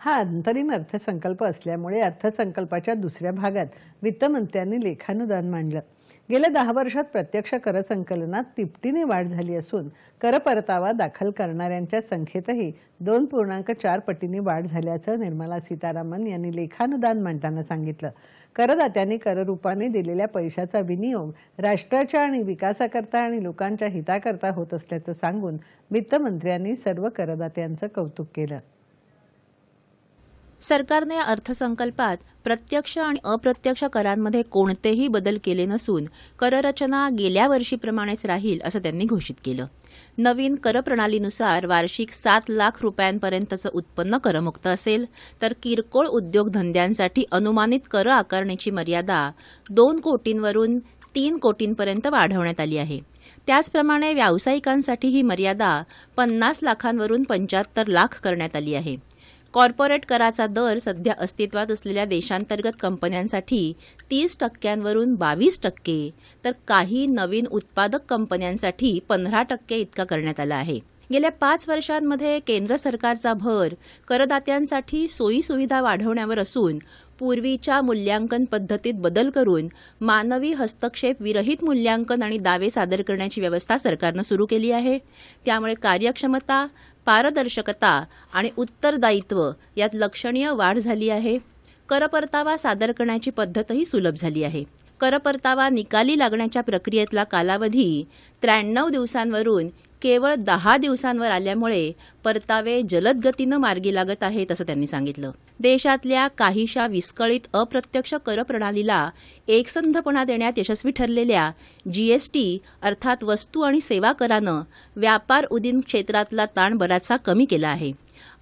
हा अंतरिम अर्थसंकल्प असल्यामुळे अर्थसंकल्पाच्या दुसऱ्या भागात वित्तमंत्र्यांनी लेखानुदान मांडलं. गेल्या दहा वर्षात प्रत्यक्ष कर संकलनात तिपटीने वाढ झाली असून कर परतावा दाखल करणाऱ्यांच्या संख्येतही दोन पूर्णांक चार पटीने वाढ झाल्याचं निर्मला सीतारामन यांनी लेखानुदान मांडताना सांगितलं. करदात्यांनी कररूपाने दिलेल्या पैशाचा विनियोग राष्ट्राच्या आणि विकासाकरता आणि लोकांच्या हिताकरता होत असल्याचं सांगून वित्तमंत्र्यांनी सर्व करदात्यांचं कौतुक केलं. सरकारने या अर्थसंकल्पात प्रत्यक्ष आणि अप्रत्यक्ष करांमध्ये कोणतेही बदल केले नसून कररचना गेल्या वर्षीप्रमाणेच राहील असं त्यांनी घोषित केलं. नवीन करप्रणालीनुसार वार्षिक सात लाख रुपयांपर्यंतचं उत्पन्न करमुक्त असेल तर किरकोळ उद्योगधंद्यांसाठी अनुमानित कर आकारण्याची मर्यादा दोन कोटींवरून तीन कोटींपर्यंत वाढवण्यात आली आहे. त्याचप्रमाणे व्यावसायिकांसाठी ही मर्यादा पन्नास लाखांवरून पंच्याहत्तर लाख करण्यात आली आहे. कॉर्पोरेट कराचा दर सध्या अस्तित्वात असलेल्या देशांतर्गत कंपन्यांसाठी तीस टक्क्यांवरून बावीस टक्के तर काही नवीन उत्पादक कंपन्यांसाठी पंधरा टक्के इतका करण्यात आला आहे. गेल्या पाच वर्षांमध्ये केंद्र सरकारचा भर करदात्यांसाठी सोयीसुविधा वाढवण्यावर असून पूर्वीच्या मूल्यांकन पद्धतीत बदल करून मानवी हस्तक्षेप विरहित मूल्यांकन आणि दावे सादर करण्याची व्यवस्था सरकारनं सुरू केली आहे. त्यामुळे कार्यक्षमता पारदर्शकता आणि उत्तरदायित्व यात लक्षणीय वाढ झाली आहे. करपरतावा सादर करण्याची पद्धतही सुलभ झाली आहे. करपरतावा निकाली लागण्याच्या प्रक्रियेतला कालावधी त्र्याण्णव दिवसांवरून केवळ दहा दिवसांवर आल्यामुळे परतावे जलद गतीनं मार्गी लागत आहेत असं त्यांनी सांगितलं. देशातल्या काहीशा विस्कळीत अप्रत्यक्ष कर प्रणालीला एकसंधपणा देण्यात यशस्वी ठरलेल्या जीएसटी अर्थात वस्तू आणि सेवा करानं व्यापार उदीन क्षेत्रातला ताण बराचसा कमी केला आहे.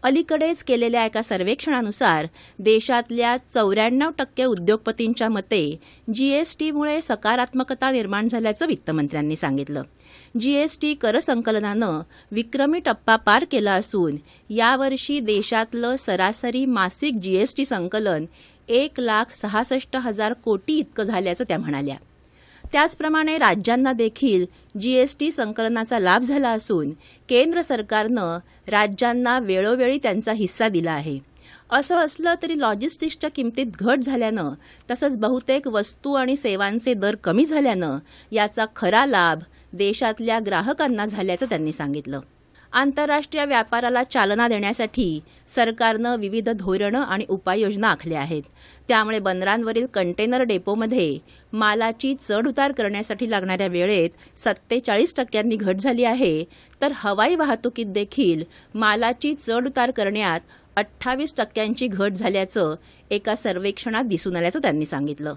अलीकडेच केलेल्या एका सर्वेक्षणानुसार देशातल्या चौऱ्याण्णव टक्के उद्योगपतींच्या मते जीएसटीमुळे सकारात्मकता निर्माण झाल्याचं वित्तमंत्र्यांनी सांगितलं. जीएसटी कर संकलनानं विक्रमी टप्पा पार केला असून यावर्षी देशातलं सरासरी मासिक जीएसटी संकलन एक लाख सहासष्ट हजार कोटी इतकं झाल्याचं त्या म्हणाल्या. त्याचप्रमाणे राज्यांना देखील जीएसटी संकलनाचा लाभ झाला असून केंद्र सरकारनं राज्यांना वेळोवेळी त्यांचा हिस्सा दिला आहे. असं असलं तरी लॉजिस्टिक्सच्या किमतीत घट झाल्यानं तसंच बहुतेक वस्तू आणि सेवांचे दर कमी झाल्यानं याचा खरा लाभ देशातल्या ग्राहकांना झाल्याचं त्यांनी सांगितलं. आंतरराष्ट्रीय व्यापाराला चालना देण्यासाठी सरकारनं विविध धोरणं आणि उपाययोजना आखल्या आहेत. त्यामुळे बंदरांवरील कंटेनर डेपोमध्ये मालाची चढउतार करण्यासाठी लागणाऱ्या वेळेत सत्तेचाळीस टक्क्यांनी घट झाली आहे. तर हवाई वाहतुकीत देखील मालाची चढउतार करण्यात अठ्ठावीस टक्क्यांची घट झाल्याचं एका सर्वेक्षणात दिसून आल्याचं त्यांनी सांगितलं.